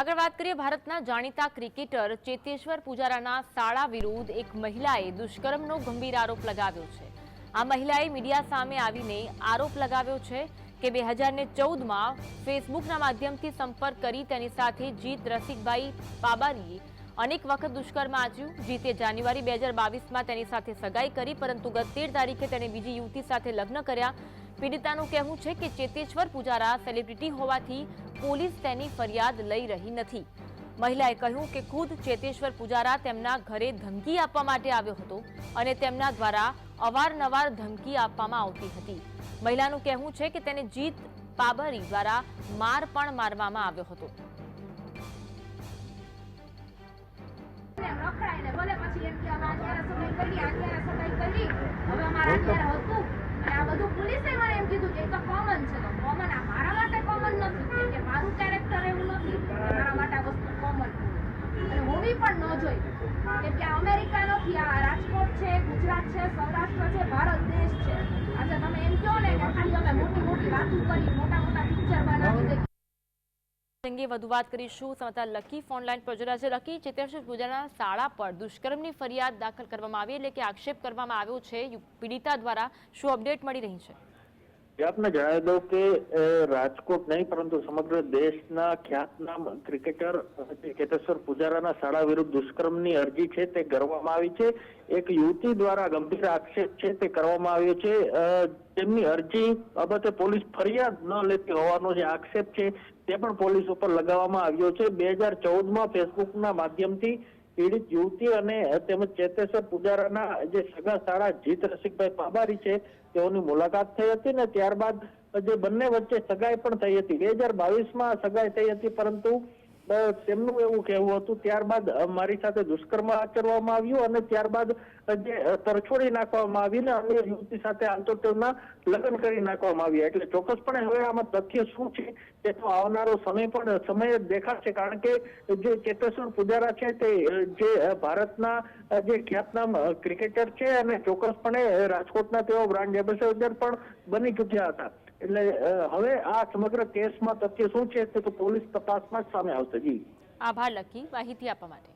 આગળ વાત કરીએ ભારતના જાણીતા ક્રિકેટર ચેતેશ્વર પુજારાના શાળા વિરુદ્ધ એક મહિલાએ દુષ્કર્મનો ગંભીર આરોપ લગાવ્યો છે. આ મહિલાએ મીડિયા સામે આવીને આરોપ લગાવ્યો છે કે બે હજારને ચૌદમાં ફેસબુકના માધ્યમથી સંપર્ક કરી તેની સાથે જીત રસિકભાઈ પાબારીએ અનેક વખત દુષ્કર્મ આચ્યું. જીતે જાન્યુઆરી બે હજાર બાવીસમાં તેની સાથે સગાઈ કરી, પરંતુ ગત તેર તારીખે તેણે બીજી યુવતી સાથે લગ્ન કર્યા. પીડિતાનું કહેવું છે કે ચેતેશ્વર પુજારા સેલિબ્રિટી હોવાથી પોલીસ તેની ફરિયાદ લઈ રહી નથી. મહિલાએ કહ્યું કે ખુદ ચેતેશ્વર પુજારા તેમના ઘરે ધમકી આપવા માટે આવ્યો હતો અને તેમના દ્વારા અવારનવાર ધમકી આપવામાં આવતી હતી. મહિલાનું કહેવું છે કે તેને જીત પાબરી દ્વારા માર પણ મારવામાં આવ્યો હતો. ભલે પછી એમ કે અમારે અત્યારે સગાઈ કરી અત્યારે સગાઈ કરી હવે અમારે અત્યારે હતું અને આ બધું પોલીસે મને એમ કીધું કે એ તો કોમન છે તો કોમન આ મારા માટે કોમન નથી કેમ કે મારું કેરેક્ટર એવું નથી કે મારા માટે આ વસ્તુ કોમન અને હોવી પણ ન જોઈ. કેમ કે આ અમેરિકા નથી આ રાજકોટ છે, ગુજરાત છે, સૌરાષ્ટ્ર છે, ભારત દેશ છે. આજે તમે એમ કહો ને કે ખાલી અમે મોટી મોટી વાતો કરી, મોટા મોટા પિક્ચર બનાવી અંગે વધુ વાત કરીશું સમાચાર લકી ફોનલાઈન પર જોડાશે લકી ચેતેશ્વર પૂજાના શાળા પર દુષ્કર્મની ફરિયાદ દાખલ કરવામાં આવી એટલે કે આક્ષેપ કરવામાં આવ્યો છે પીડિતા દ્વારા શું અપડેટ મળી રહી છે? આપને જણાવી દઉં કે રાજકોટ નહીં, પરંતુ સમગ્ર દેશના ખ્યાતનામ ક્રિકેટર ચેતેશ્વર પુજારાના શાળા વિરુદ્ધ દુષ્કર્મની અરજી છે તે કરવામાં આવી છે. એક યુવતી દ્વારા ગંભીર આક્ષેપ છે તે કરવામાં આવ્યો છે. તેમની અરજી બાબતે પોલીસ ફરિયાદ ન લેતી હોવાનો જે આક્ષેપ છે તે પણ પોલીસ ઉપર લગાવવામાં આવ્યો છે. બે હજાર ચૌદમાં ફેસબુકના માધ્યમથી પીડિત યુવતી અને તેમજ ચેતેશ્વર પુજારાના જે સગા શાળા જીત રસિકભાઈ પાબારી છે, તેઓની મુલાકાત થઈ હતી ને ત્યારબાદ જે બંને વચ્ચે સગાઈ પણ થઈ હતી. બે હજાર બાવીસમાં સગાઈ થઈ હતી, પરંતુ તેમનું એવું કહેવું હતું. ત્યારબાદ મારી સાથે દુષ્કર્મ આચરવામાં આવ્યું અને ત્યારબાદ જે તરછોડી નાખવામાં આવી ને અન્ય યુવતી સાથે આંતરટેવના લગ્ન કરી નાખવામાં આવ્યા. એટલે ચોક્કસપણે હવે આમાં તથ્ય શું છે, તે તો આવનારો સમય પણ, સમય જ દેખાડશે કારણ કે, જે ચેતેશ્વર પુજારા છે તે જે ભારતના જે ખ્યાતનામ ક્રિકેટર છે અને ચોક્કસપણે રાજકોટના તેઓ બ્રાન્ડ એમ્બેસેડર પણ બની ચૂક્યા હતા. એટલે હવે આ સમગ્ર કેસમાં તથ્ય શું છે તે તો પોલીસ તપાસમાં જ સામે આવશે. જી. આભાર, લકી. માહિતી આપવા માટે.